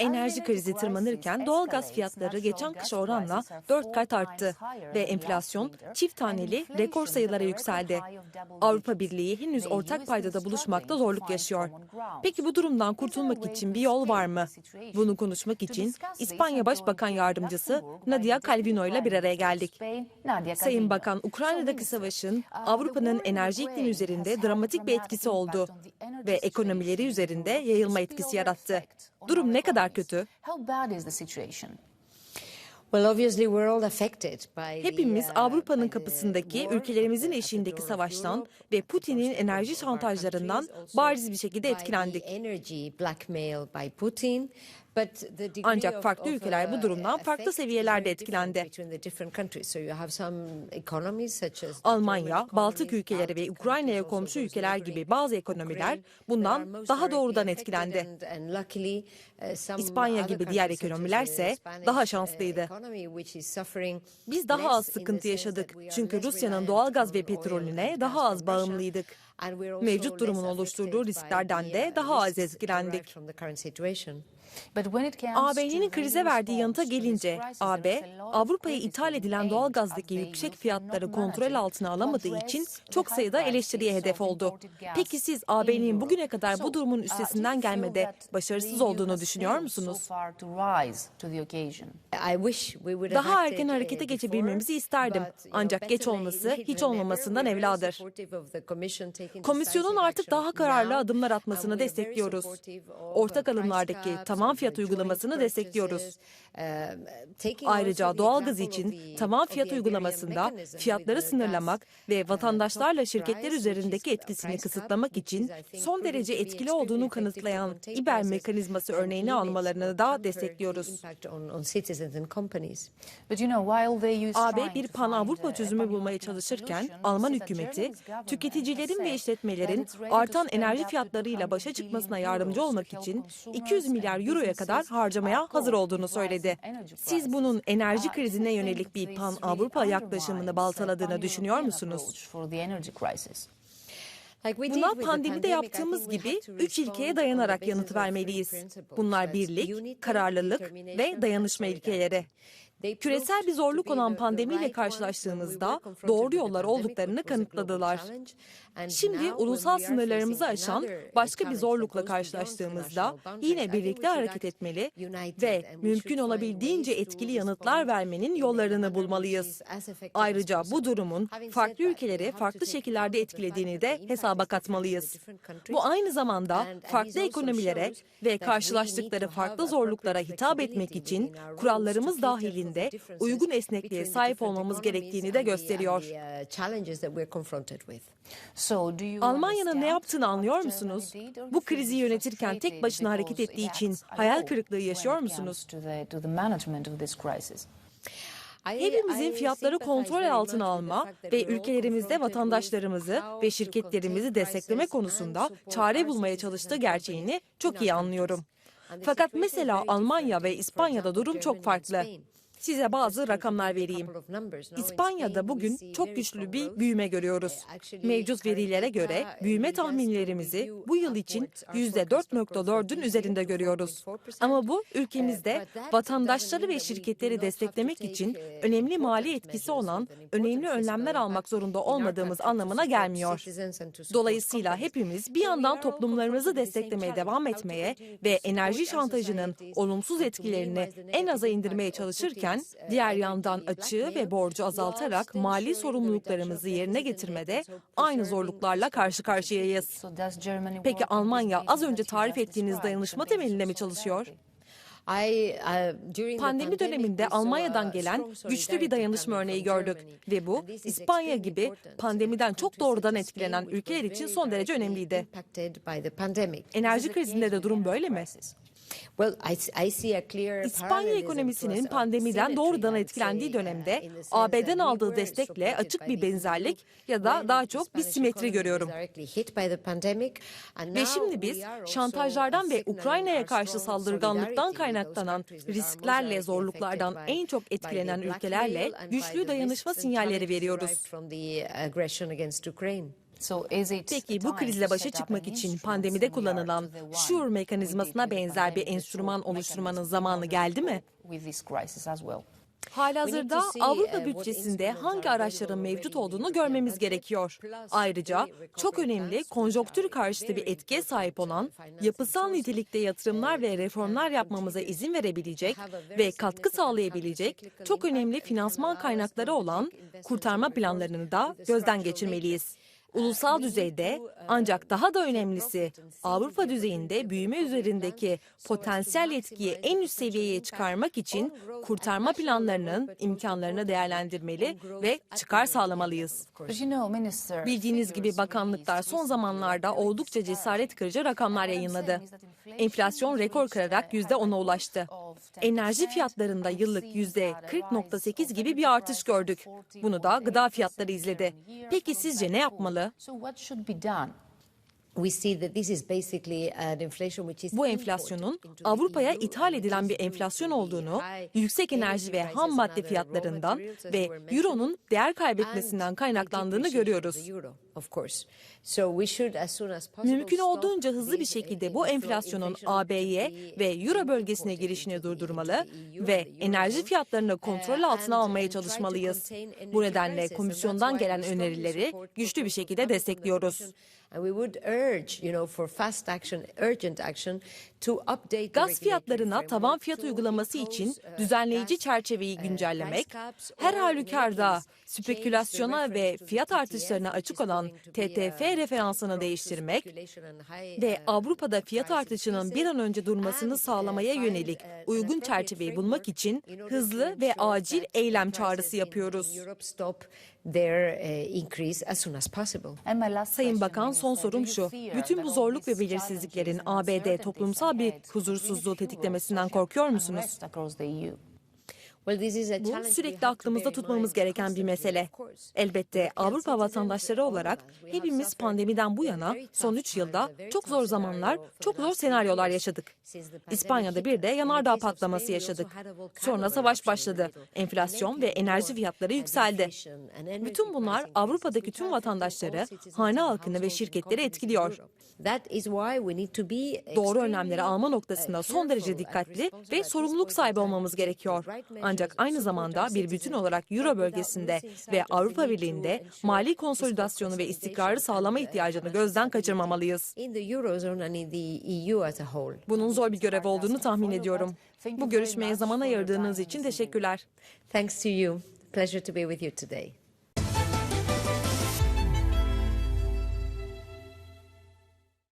Enerji krizi tırmanırken doğalgaz fiyatları geçen kış oranla 4 kat arttı ve enflasyon çift taneli rekor sayılara yükseldi. Avrupa Birliği henüz ortak paydada buluşmakta zorluk yaşıyor. Peki bu durumdan kurtulmak için bir yol var mı? Bunu konuşmak için İspanya Başbakan Yardımcısı Nadia Calvino ile bir araya geldik. Sayın Bakan, Ukrayna'daki savaşın Avrupa'nın enerji iklimi üzerinde dramatik bir etkisi oldu ve ekonomileri üzerinde yayılma etkisi yarattı. Durum ne kadar kötü? Hepimiz Avrupa'nın kapısındaki ülkelerimizin eşiğindeki savaştan ve Putin'in enerji şantajlarından bariz bir şekilde etkilendik. Ancak farklı ülkeler bu durumdan farklı seviyelerde etkilendi. Almanya, Baltık ülkeleri ve Ukrayna'ya komşu ülkeler gibi bazı ekonomiler bundan daha doğrudan etkilendi. İspanya gibi diğer ekonomilerse daha şanslıydı. Biz daha az sıkıntı yaşadık çünkü Rusya'nın doğalgaz ve petrolüne daha az bağımlıydık. Mevcut durumun oluşturduğu risklerden de daha az etkilendik. AB'nin krize verdiği yanıta gelince AB, Avrupa'ya ithal edilen doğalgazdaki yüksek fiyatları kontrol altına alamadığı için çok sayıda eleştiriye hedef oldu. Peki siz AB'nin bugüne kadar bu durumun üstesinden gelmede başarısız olduğunu düşünüyor musunuz? Daha erken harekete geçebilmemizi isterdim. Ancak geç olması hiç olmamasından evladır. Komisyonun artık daha kararlı adımlar atmasını destekliyoruz. Ortak alımlardaki tavan fiyat uygulamasını destekliyoruz. Ayrıca doğalgaz için tavan fiyat uygulamasında fiyatları sınırlamak ve vatandaşlarla şirketler üzerindeki etkisini kısıtlamak için son derece etkili olduğunu kanıtlayan İber mekanizması örneğini almalarını da destekliyoruz. AB bir pan-Avrupa çözümü bulmaya çalışırken Alman hükümeti tüketicilerin ve işletmelerin artan enerji fiyatlarıyla başa çıkmasına yardımcı olmak için 200 milyar euroya kadar harcamaya hazır olduğunu söyledi. Siz bunun enerji krizine yönelik bir pan-Avrupa yaklaşımını baltaladığını düşünüyor musunuz? Buna pandemide yaptığımız gibi üç ilkeye dayanarak yanıt vermeliyiz. Bunlar birlik, kararlılık ve dayanışma ilkeleri. Küresel bir zorluk olan pandemiyle karşılaştığımızda doğru yollar olduklarını kanıtladılar. Şimdi ulusal sınırlarımızı aşan başka bir zorlukla karşılaştığımızda yine birlikte hareket etmeli ve mümkün olabildiğince etkili yanıtlar vermenin yollarını bulmalıyız. Ayrıca bu durumun farklı ülkeleri farklı şekillerde etkilediğini de hesaba katmalıyız. Bu aynı zamanda farklı ekonomilere ve karşılaştıkları farklı zorluklara hitap etmek için kurallarımız dahilinde uygun esnekliğe sahip olmamız gerektiğini de gösteriyor. Almanya'nın ne yaptığını anlıyor musunuz? Bu krizi yönetirken tek başına hareket ettiği için hayal kırıklığı yaşıyor musunuz? Hepimizin fiyatları kontrol altına alma ve ülkelerimizde vatandaşlarımızı ve şirketlerimizi destekleme konusunda çare bulmaya çalıştığı gerçeğini çok iyi anlıyorum. Fakat mesela Almanya ve İspanya'da durum çok farklı. Size bazı rakamlar vereyim. İspanya'da bugün çok güçlü bir büyüme görüyoruz. Mevcut verilere göre büyüme tahminlerimizi bu yıl için %4.4'ün üzerinde görüyoruz. Ama bu ülkemizde vatandaşları ve şirketleri desteklemek için önemli mali etkisi olan önemli önlemler almak zorunda olmadığımız anlamına gelmiyor. Dolayısıyla hepimiz bir yandan toplumlarımızı desteklemeye devam etmeye ve enerji şantajının olumsuz etkilerini en aza indirmeye çalışırken diğer yandan açığı ve borcu azaltarak mali sorumluluklarımızı yerine getirmede aynı zorluklarla karşı karşıyayız. Peki Almanya az önce tarif ettiğiniz dayanışma temelinde mi çalışıyor? Pandemi döneminde Almanya'dan gelen güçlü bir dayanışma örneği gördük ve bu İspanya gibi pandemiden çok doğrudan etkilenen ülkeler için son derece önemliydi. Enerji krizinde de durum böyle mi? İspanya ekonomisinin pandemiden doğrudan etkilendiği dönemde AB'den aldığı destekle açık bir benzerlik ya da daha çok bir simetri görüyorum. Ve şimdi biz şantajlardan ve Ukrayna'ya karşı saldırganlıktan kaynaklanan risklerle, zorluklardan en çok etkilenen ülkelerle güçlü dayanışma sinyalleri veriyoruz. Peki bu krizle başa çıkmak için pandemide kullanılan Sure mekanizmasına benzer bir enstrüman oluşturmanın zamanı geldi mi? Halihazırda Avrupa bütçesinde hangi araçların mevcut olduğunu görmemiz gerekiyor. Ayrıca çok önemli konjonktür karşıtı bir etkiye sahip olan yapısal nitelikte yatırımlar ve reformlar yapmamıza izin verebilecek ve katkı sağlayabilecek çok önemli finansman kaynakları olan kurtarma planlarını da gözden geçirmeliyiz. Ulusal düzeyde ancak daha da önemlisi Avrupa düzeyinde büyüme üzerindeki potansiyel etkiyi en üst seviyeye çıkarmak için kurtarma planlarının imkanlarını değerlendirmeli ve çıkar sağlamalıyız. Bildiğiniz gibi bakanlıklar son zamanlarda oldukça cesaret kırıcı rakamlar yayınladı. Enflasyon rekor kırarak %10'a ulaştı. Enerji fiyatlarında yıllık %40.8 gibi bir artış gördük. Bunu da gıda fiyatları izledi. Peki sizce ne yapmalı? Bu enflasyonun Avrupa'ya ithal edilen bir enflasyon olduğunu, yüksek enerji ve ham madde fiyatlarından ve euronun değer kaybetmesinden kaynaklandığını görüyoruz. Mümkün olduğunca hızlı bir şekilde bu enflasyonun AB'ye ve Euro bölgesine girişini durdurmalı ve enerji fiyatlarını kontrol altına almaya çalışmalıyız. Bu nedenle komisyondan gelen önerileri güçlü bir şekilde destekliyoruz. Gaz fiyatlarına tavan fiyat uygulaması için düzenleyici çerçeveyi güncellemek, her halükarda spekülasyona ve fiyat artışlarına açık olan TTF referansını değiştirmek ve Avrupa'da fiyat artışının bir an önce durmasını sağlamaya yönelik uygun çerçeveyi bulmak için hızlı ve acil eylem çağrısı yapıyoruz. Sayın Bakan son sorum şu. Bütün bu zorluk ve belirsizliklerin ABD toplumsal bir huzursuzluğu tetiklemesinden korkuyor musunuz? Bu sürekli aklımızda tutmamız gereken bir mesele. Elbette Avrupa vatandaşları olarak hepimiz pandemiden bu yana son 3 yılda çok zor zamanlar, çok zor senaryolar yaşadık. İspanya'da bir de yanardağ patlaması yaşadık. Sonra savaş başladı. Enflasyon ve enerji fiyatları yükseldi. Bütün bunlar Avrupa'daki tüm vatandaşları, hane halkını ve şirketleri etkiliyor. Doğru önlemleri alma noktasında son derece dikkatli ve sorumluluk sahibi olmamız gerekiyor. Ancak aynı zamanda bir bütün olarak Euro bölgesinde ve Avrupa Birliği'nde mali konsolidasyonu ve istikrarı sağlama ihtiyacını gözden kaçırmamalıyız. Bunun zor bir görev olduğunu tahmin ediyorum. Bu görüşmeye zaman ayırdığınız için teşekkürler. Thanks to you. Pleasure to be with you today.